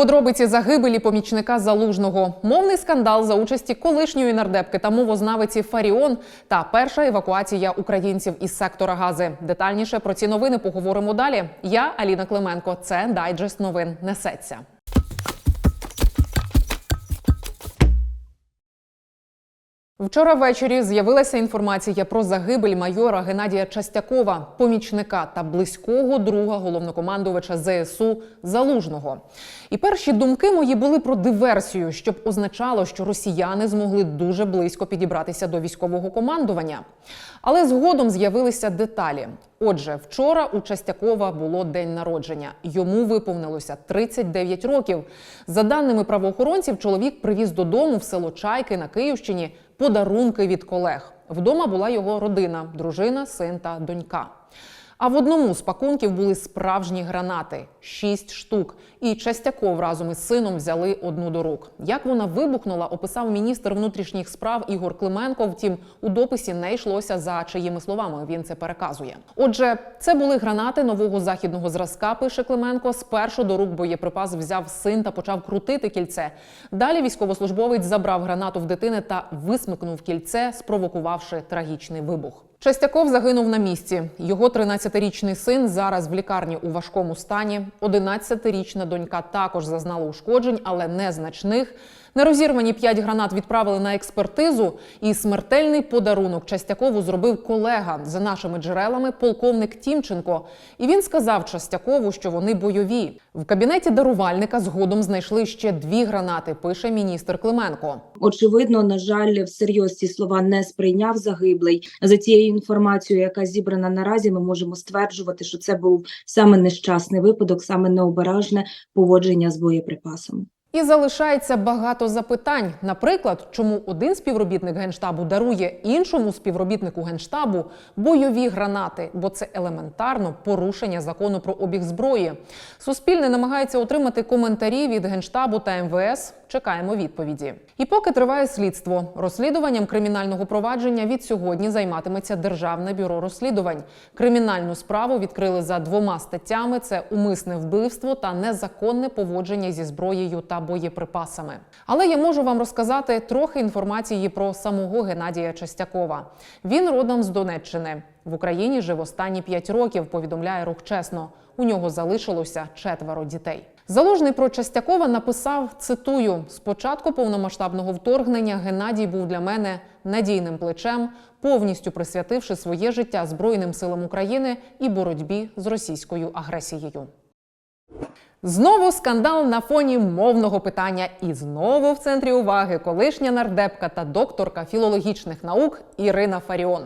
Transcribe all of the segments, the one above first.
Подробиці загибелі помічника залужного, мовний скандал за участі колишньої нардепки та мовознавиці Фаріон та перша евакуація українців із сектора Гази. Детальніше про ці новини поговоримо далі. Я Аліна Клименко. Це дайджест новин несеться. Вчора ввечері з'явилася інформація про загибель майора Геннадія Частякова, помічника та близького друга головнокомандувача ЗСУ Залужного. І перші думки мої були про диверсію, щоб означало, що росіяни змогли дуже близько підібратися до військового командування. Але згодом з'явилися деталі. Отже, вчора у Частякова було день народження. Йому виповнилося 39 років. За даними правоохоронців, чоловік привіз додому в село Чайки на Київщині подарунки від колег. Вдома була його родина, дружина, син та донька. А в одному з пакунків були справжні гранати шість штук. І Частяков разом із сином взяли одну до рук. Як вона вибухнула, описав міністр внутрішніх справ Ігор Клименко. Втім, у дописі не йшлося за чиїми словами. Він це переказує. Отже, це були гранати нового західного зразка. Пише Клименко. Спершу до рук боєприпас взяв син та почав крутити кільце. Далі військовослужбовець забрав гранату в дитини та висмикнув кільце, спровокувавши трагічний вибух. Частяков загинув на місці. Його 13-річний син зараз в лікарні у важкому стані. 11-річна донька також зазнала ушкоджень, але незначних. Нерозірвані п'ять гранат відправили на експертизу, і смертельний подарунок Частякову зробив колега за нашими джерелами, полковник Тімченко. І він сказав Частякову, що вони бойові. В кабінеті дарувальника згодом знайшли ще дві гранати. Пише міністр Клименко. Очевидно, на жаль, всерйоз ці слова не сприйняв загиблий. За цією інформацією, яка зібрана наразі, ми можемо стверджувати, що це був саме нещасний випадок, саме необережне поводження з боєприпасами. І залишається багато запитань. Наприклад, чому один співробітник генштабу дарує іншому співробітнику генштабу бойові гранати, бо це елементарно порушення закону про обіг зброї. Суспільне намагається отримати коментарі від генштабу та МВС. Чекаємо відповіді. І поки триває слідство, розслідуванням кримінального провадження від сьогодні займатиметься Державне бюро розслідувань. Кримінальну справу відкрили за двома статтями: це умисне вбивство та незаконне поводження зі зброєю та боєприпасами. Але я можу вам розказати трохи інформації про самого Геннадія Частякова. Він родом з Донеччини. В Україні жив останні п'ять років. Повідомляє рух чесно. У нього залишилося четверо дітей. Залужний про Частякова написав: цитую: спочатку повномасштабного вторгнення Геннадій був для мене надійним плечем, повністю присвятивши своє життя Збройним силам України і боротьбі з російською агресією. Знову скандал на фоні мовного питання, і знову в центрі уваги колишня нардепка та докторка філологічних наук Ірина Фаріон.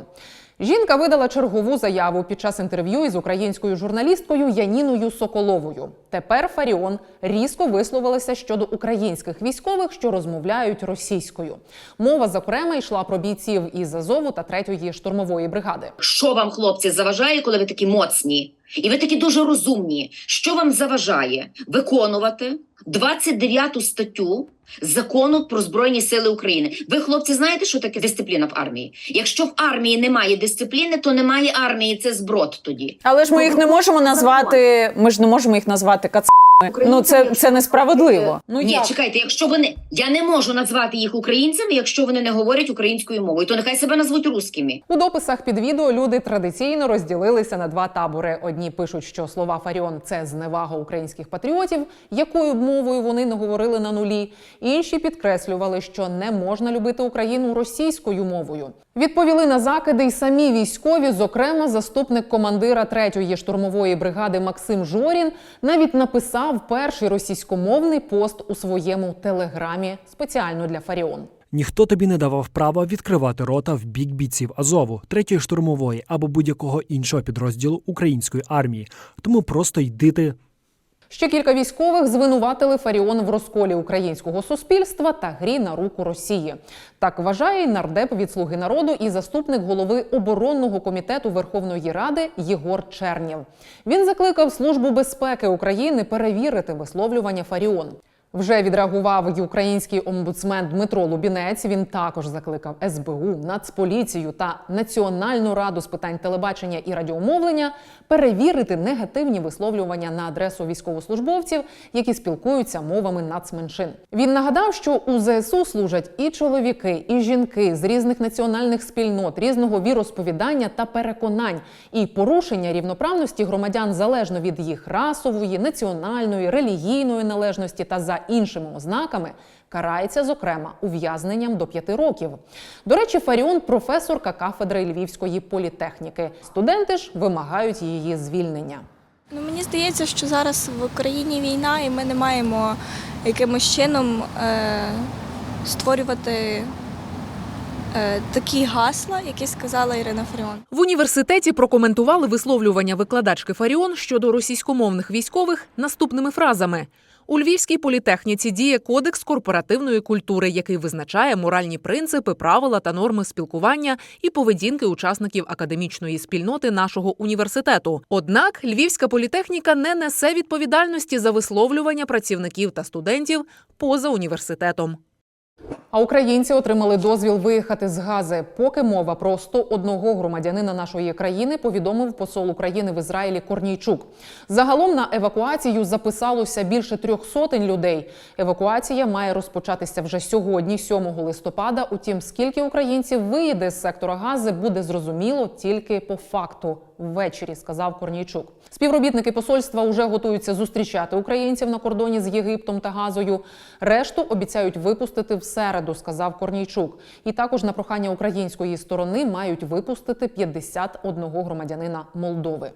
Жінка видала чергову заяву під час інтерв'ю із українською журналісткою Яніною Соколовою. Тепер Фаріон різко висловилася щодо українських військових, що розмовляють російською. Мова зокрема йшла про бійців із Азову та третьої штурмової бригади. Що вам, хлопці, заважає, коли ви такі моцні? І ви такі дуже розумні. Що вам заважає виконувати 29 статтю закону про збройні сили України? Ви, хлопці, знаєте, що таке дисципліна в армії? Якщо в армії немає дисципліни, то немає армії. Це зброд тоді. Але ж ми їх не можемо назвати. Ми ж не можемо їх назвати кацами. Ну це, це несправедливо. Ну Ні, як? чекайте, якщо вони я не можу назвати їх українцями, якщо вони не говорять українською мовою, то нехай себе назвуть русскими. У дописах під відео люди традиційно розділилися на два табори. Одні пишуть, що слова Фаріон це зневага українських патріотів, якою б мовою вони не говорили на нулі. Інші підкреслювали, що не можна любити Україну російською мовою. Відповіли на закиди й самі військові, зокрема, заступник командира третьої штурмової бригади Максим Жорін навіть написав перший російськомовний пост у своєму телеграмі спеціально для Фаріон. Ніхто тобі не давав права відкривати рота в бік бійців Азову, третьої штурмової або будь-якого іншого підрозділу української армії. Тому просто йди ти Ще кілька військових звинуватили Фаріон в розколі українського суспільства та грі на руку Росії. Так вважає нардеп від слуги народу і заступник голови оборонного комітету Верховної Ради Єгор Чернів. Він закликав Службу безпеки України перевірити висловлювання Фаріон. Вже відреагував і український омбудсмен Дмитро Лубінець. Він також закликав СБУ, Нацполіцію та Національну раду з питань телебачення і радіомовлення перевірити негативні висловлювання на адресу військовослужбовців, які спілкуються мовами нацменшин. Він нагадав, що у ЗСУ служать і чоловіки, і жінки з різних національних спільнот, різного віросповідання та переконань, і порушення рівноправності громадян залежно від їх расової, національної, релігійної належності та за іншими ознаками. Карається, зокрема, ув'язненням до п'яти років. До речі, Фаріон професорка кафедри Львівської політехніки. Студенти ж вимагають її звільнення. Ну, мені здається, що зараз в Україні війна, і ми не маємо якимось чином е, створювати е, такі гасла, які сказала Ірина Фаріон. В університеті прокоментували висловлювання викладачки Фаріон щодо російськомовних військових наступними фразами. У Львівській політехніці діє кодекс корпоративної культури, який визначає моральні принципи, правила та норми спілкування і поведінки учасників академічної спільноти нашого університету. Однак Львівська політехніка не несе відповідальності за висловлювання працівників та студентів поза університетом. А українці отримали дозвіл виїхати з Гази. Поки мова про 101 громадянина нашої країни, повідомив посол України в Ізраїлі Корнійчук. Загалом на евакуацію записалося більше трьох сотень людей. Евакуація має розпочатися вже сьогодні, 7 листопада. Утім, скільки українців виїде з сектора Гази, буде зрозуміло тільки по факту. Ввечері сказав Корнійчук. Співробітники посольства вже готуються зустрічати українців на кордоні з Єгиптом та Газою. Решту обіцяють випустити в середу, сказав Корнійчук. І також на прохання української сторони мають випустити 51 громадянина Молдови.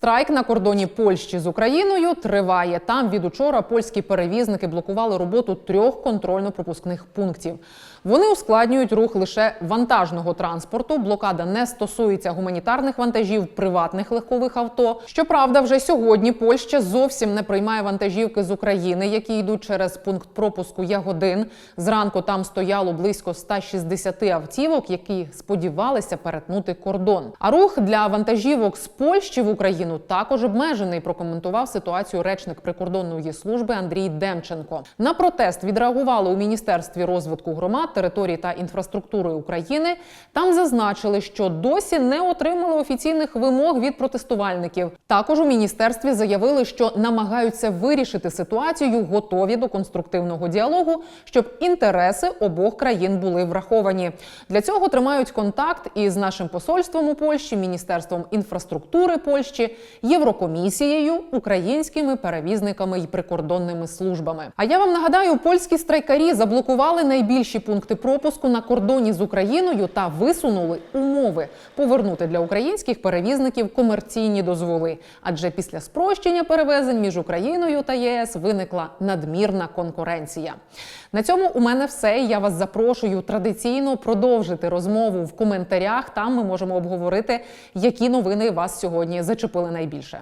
Страйк на кордоні Польщі з Україною триває. Там від учора польські перевізники блокували роботу трьох контрольно-пропускних пунктів. Вони ускладнюють рух лише вантажного транспорту. Блокада не стосується гуманітарних вантажів, приватних легкових авто. Щоправда, вже сьогодні Польща зовсім не приймає вантажівки з України, які йдуть через пункт пропуску Ягодин. Зранку там стояло близько 160 автівок, які сподівалися перетнути кордон. А рух для вантажівок з Польщі в Україну також обмежений. Прокоментував ситуацію речник прикордонної служби Андрій Демченко. На протест відреагували у міністерстві розвитку громад, території та інфраструктури України. Там зазначили, що досі не отримали офіційних вимог від протестувальників. Також у міністерстві заявили, що намагаються вирішити ситуацію, готові до конструктивного діалогу, щоб інтереси обох країн були враховані. Для цього тримають контакт із нашим посольством у Польщі, міністерством інфраструктури Польщі, Єврокомісією, українськими перевізниками і прикордонними службами. А я вам нагадаю, польські страйкарі заблокували найбільші пункти пропуску на кордоні з Україною та висунули умови повернути для українських перевізників комерційні дозволи. Адже після спрощення перевезень між Україною та ЄС виникла надмірна конкуренція. На цьому у мене все. Я вас запрошую традиційно продовжити розмову в коментарях. Там ми можемо обговорити, які новини вас сьогодні зачепили найбільше.